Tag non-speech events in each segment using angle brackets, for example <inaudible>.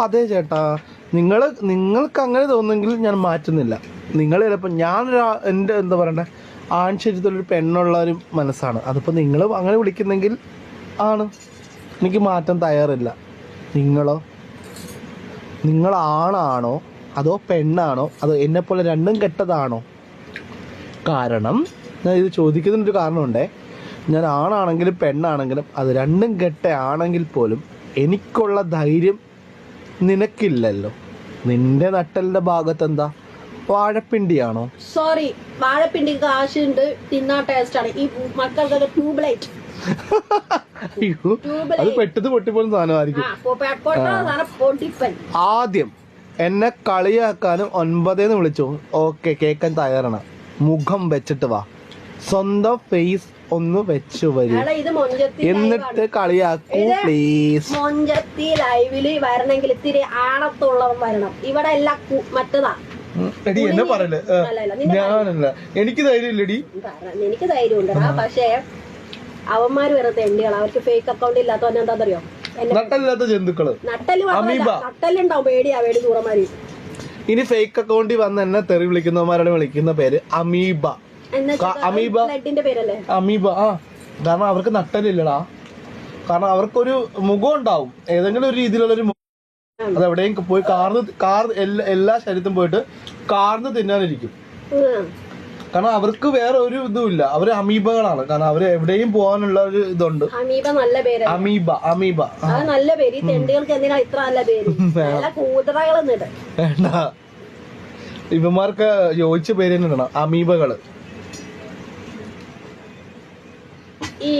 അതെ ചേട്ടാ. നിങ്ങൾ നിങ്ങൾക്ക് അങ്ങനെ തോന്നുമെങ്കിൽ ഞാൻ മാറ്റുന്നില്ല. നിങ്ങൾ ചിലപ്പോൾ ഞാൻ എന്റെ എന്താ പറയണ്ടേ ആൺ ശരീരത്തിലൊരു പെണ്ണുള്ള ഒരു മനസ്സാണ്. അതിപ്പോൾ നിങ്ങൾ അങ്ങനെ വിളിക്കുന്നെങ്കിൽ ആണ്. എനിക്ക് മാറ്റം തയ്യാറില്ല. നിങ്ങളോ? നിങ്ങൾ ആണാണോ അതോ പെണ്ണാണോ? അതോ എന്നെപ്പോലെ രണ്ടും കെട്ടതാണോ? കാരണം ഞാൻ ഇത് ചോദിക്കുന്നതിനൊരു കാരണമുണ്ടേ. ഞാൻ ആണാണെങ്കിലും പെണ്ണാണെങ്കിലും അത് രണ്ടും കെട്ട ആണെങ്കിൽ പോലും എനിക്കുള്ള ധൈര്യം നിനക്കില്ലല്ലോ. നിന്റെ നട്ടലിന്റെ ഭാഗത്ത് എന്താ വാഴപ്പിണ്ടിയാണോ? സോറി വാഴപ്പിണ്ടി കാശുണ്ട് തിന്നാ ടേസ്റ്റ് ആണ്. ഈ മക്കൾക്കൊക്കെ ട്യൂബ് ലൈറ്റ് <laughs> അയ്യോ അത് പെട്ടത് പൊട്ടിപ്പോലും സാധനമായിരിക്കും. ആദ്യം എന്നെ കളിയാക്കാനും ഒൻപതേന്ന് വിളിച്ചു. ഓക്കെ കേൾക്കാൻ തയ്യാറാണ്. മുഖം വെച്ചിട്ട് വാ. സ്വന്തം ഫേസ് ഒന്ന് വെച്ചു വരും. എന്നിട്ട് കളിയാക്കൂ പ്ലീസ് മൊഞ്ചത്തി ലൈവിൽ വരണമെങ്കിൽ ഇത്തിരി ആണത്തുള്ളവൻ വരണം. ഇവിടെ എല്ലാം മറ്റതാ. എടി എന്നെ പറയല്ലേ? ഞാനല്ല. എനിക്ക് ധൈര്യം ഇല്ലടി എനിക്ക് ധൈര്യമുണ്ടടാ. പക്ഷേ അവന്മാര് വെറുതെ തെണ്ടികളാ അവർക്ക് ഫേക്ക് അക്കൗണ്ട് ഇല്ലാത്തവൻ എന്താണെന്നറിയോ എന്നെ നട്ടല്ലാത്ത ജന്തുക്കൾ. നട്ടലുണ്ടാവും. പേടിയാ പേടി ദൂരമാരി ഇനി ഫേക്ക് അക്കൗണ്ടിൽ വന്ന് എന്നെ തെറി വിളിക്കുന്നവന്മാരാണ് വിളിക്കുന്ന പേര് അമീബ. അമീബ. അമീബ. ആ കാരണം അവർക്ക് നട്ടലില്ലടാ. കാരണം അവർക്കൊരു മുഖം ഉണ്ടാവും. ഏതെങ്കിലും ഒരു രീതിയിലുള്ള ഒരു അത് എവിടെയും പോയി കാർന്ന് കാർ എല്ലാ ശരീരത്തും പോയിട്ട് കാർന്ന് തിന്നാനിരിക്കും. കാരണം അവർക്ക് വേറെ ഒരു ഇതുമില്ല അവർ അമീബകളാണ്. കാരണം അവർ എവിടെയും പോകാനുള്ള ഒരു ഇതുണ്ട്. അമീബ നല്ല പേര്. Amoeba amoeba. നല്ല പേര്. ഈ തെണ്ടികൾക്ക് എന്തിനാ ഇത്ര നല്ല പേര്? നല്ല കൂതറകൾ നിട്ട് വേണ്ട. ഇവന്മാർക്ക് യോജിച്ച പേര് തന്നെ അമീബകൾ. ഈ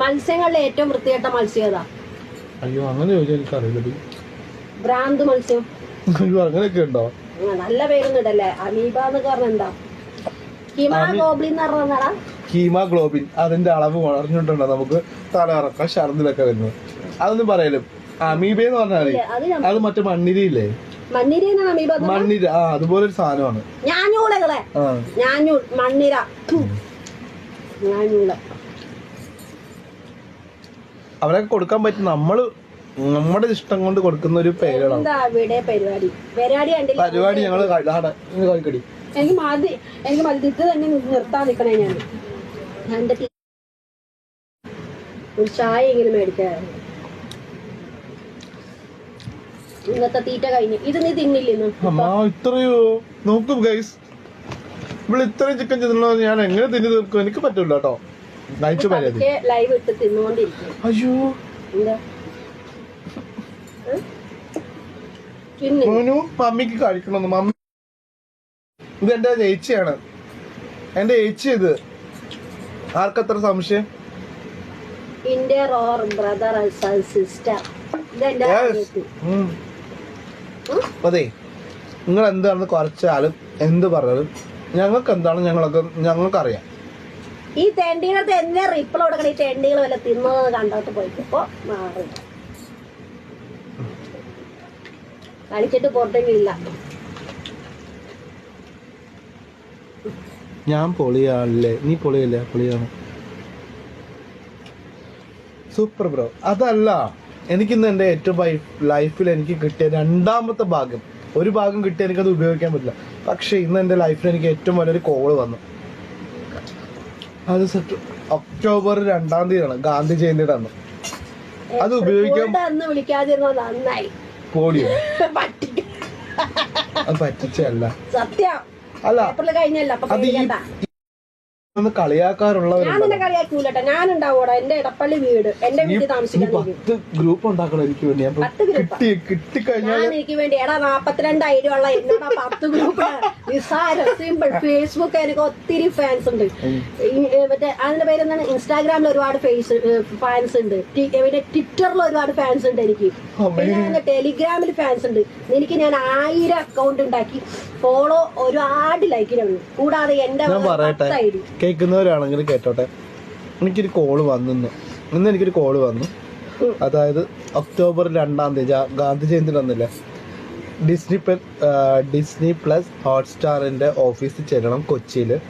മത്സ്യങ്ങളിലെ ഏറ്റവും വൃത്തികെട്ട മത്സ്യം ഏതാ? അയ്യോ അങ്ങനെ ചോദിച്ചാൽ ഭ്രാന്ത് മത്സ്യം. അയ്യോ അങ്ങനെയൊക്കെ ഉണ്ടോ? നല്ല പേരൊന്നും ഇടല്ലേ? അമീബ എന്നൊക്കെ പറഞ്ഞ എന്താ? കീമാ ഗോബ്ലിൻ എന്ന് പറഞ്ഞാടാ ഹീമോഗ്ലോബിൻ അതിന്റെ അളവ് കുറഞ്ഞിട്ടുണ്ടോ നമുക്ക്? തലകറക്കം ഛർദിലൊക്കെ വരുന്നത്. അതൊന്നും പറയലും അമീബ എന്ന് പറഞ്ഞാൽ അത് മറ്റേ മണ്ണിരയില്ലേ എന്ന് മണ്ണിര. ആ അതുപോലെ ഒരു സാധനമാണ്. ഞാഞ്ഞൂളകളെ ഞാഞ്ഞൂൾ ഞാഞ്ഞൂ മണ്ണിര. ഞാഞ്ഞൂള അവരൊക്കെ കൊടുക്കാൻ പറ്റും. നമ്മൾ നമ്മുടെ ഇഷ്ടം കൊണ്ട് കൊടുക്കുന്ന ഒരു പേരാണ് പരിപാടി? പരിപാടി ഞങ്ങൾ കളിക്കടി. എനിക്ക് മതി. എനിക്ക് മതി. ഇത് തന്നെ നിർത്താൻ നിൽക്കണേ ഞാൻ. എന്റെ ഒരു ചായ എങ്കിലും മേടിക്കാറുണ്ട് ഇന്നത്തെ തീറ്റ കഴിഞ്ഞ്. ഇത് നീ തിന്നില്ലെന്ന്? അമ്മ ഇത്രയോ. നോക്കും ഗൈസ് ഇവിടെ ഇത്രയും ചിക്കൻ ചെന്നോ ഞാൻ എങ്ങനെ തിന്നു തീർക്കും? എനിക്ക് പറ്റൂല കേട്ടോ. നയിച്ചു പരാതി ലൈവ് ഇട്ട് തിന്നുകൊണ്ടിരിക്കും. അയ്യോ. മോനു മമ്മിക്ക് കഴിക്കണമെന്ന്. മമ്മി ഇത് എന്റെ ചേച്ചിയാണ്. എന്റെ ചേച്ചി ഇത്. ആർക്കത്ര സംശയം? റോർ ബ്രദർ സിസ്റ്റർ? അതെ. നിങ്ങൾ എന്താണെന്ന് കുറച്ചാലും എന്ത് പറഞ്ഞാലും ഞങ്ങൾക്ക് എന്താണ് ഞങ്ങളൊക്കെ ഞങ്ങൾക്കറിയാം. ഈ തെണ്ടികളടുത്ത് എന്നെ റിപ്പിൾ കൊടുക്കണം ഈ തെണ്ടികൾ വല്ല തിന്നത് കണ്ടോട്ട് പോയിട്ട് ഇപ്പൊ മാറി. കളിച്ചിട്ട് പോട്ടെങ്കിലില്ല ഞാൻ പൊളിയാണല്ലേ നീ പൊളിയല്ലേ? പൊളിയാണ്. സൂപ്പർ ബ്രോ അതല്ല. എനിക്കിന്ന് എന്റെ ഏറ്റവും ലൈഫിൽ എനിക്ക് കിട്ടിയ രണ്ടാമത്തെ ഭാഗം ഒരു ഭാഗം കിട്ടിയ എനിക്കത് ഉപയോഗിക്കാൻ പറ്റില്ല. പക്ഷെ ഇന്ന് എന്റെ ലൈഫിൽ എനിക്ക് ഏറ്റവും വലിയൊരു കോൾ വന്നു. അത് ഒക്ടോബർ രണ്ടാം തീയതിയാണ് ഗാന്ധി ജയന്തിയുടെ അന്ന്. അത് ഉപയോഗിക്കാൻ പോളിയോ? <laughs> അത് പറ്റിച്ചല്ല സത്യം. അല്ല കഴിഞ്ഞല്ല ഒന്ന് കളിയാക്കാറുള്ളവരുണ്ട് ഞാൻ നിന്നെ കളിയാക്കൂലട്ടോ. ഞാൻ ഉണ്ടാവൂടാ എന്റെ ഇടപ്പള്ളി വീട് എന്റെ വീട്ടിൽ നീ താമസിക്കാൻ പത്ത് ഗ്രൂപ്പ് ഉണ്ടാക്കണം എനിക്ക് വേണ്ടി. അപ്പൊ പത്ത് ഗ്രൂപ്പാ? കിട്ടി കിട്ടിക്കഴിഞ്ഞാൽ ഞാൻ എനിക്ക് വേണ്ടി എടാ നാപ്പത്തിരണ്ട് ഐഡി ഉള്ള എന്നോട് പത്ത് ഗ്രൂപ്പ് നിസ്സാരം സിമ്പിൾ ഫേസ്ബുക്ക് എനിക്ക് ഒത്തിരി ഫാൻസ് ഉണ്ട്. ഈ, ഏ, മറ്റേ അതിന്റെ പേരെന്താണ്? ഇൻസ്റ്റാഗ്രാമിൽ ഒരുപാട് ഫേസ് ഫാൻസ് ഉണ്ട്. ടി- ഏ, പിന്നെ ട്വിറ്ററിൽ ഒരുപാട് ഫാൻസ് ഉണ്ട് എനിക്ക്. പിന്നെ ടെലിഗ്രാമിൽ ഫാൻസ് ഉണ്ട്. എനിക്ക് ഞാൻ ആയിരം അക്കൗണ്ട് ഉണ്ടാക്കി. ഫോളോ ഒരുപാട് ലൈക്കിനുണ്ട് കൂടാതെ എന്റെ ഞാൻ പറയട്ടെ. ഐ ഡി കേൾക്കുന്നവരാണെങ്കിൽ കേട്ടോട്ടെ? എനിക്കൊരു കോൾ വന്നു ഇന്ന്. എനിക്കൊരു കോൾ വന്നു. അതായത് ഒക്ടോബർ രണ്ടാം തീയതി ഗാന്ധി ജയന്തി വന്നില്ലേ? ഡിസ്നി ഡിസ്നി പ്ലസ് ഹോട്ട്സ്റ്റാറിന്റെ ഓഫീസിൽ ചെല്ലണം കൊച്ചിയിൽ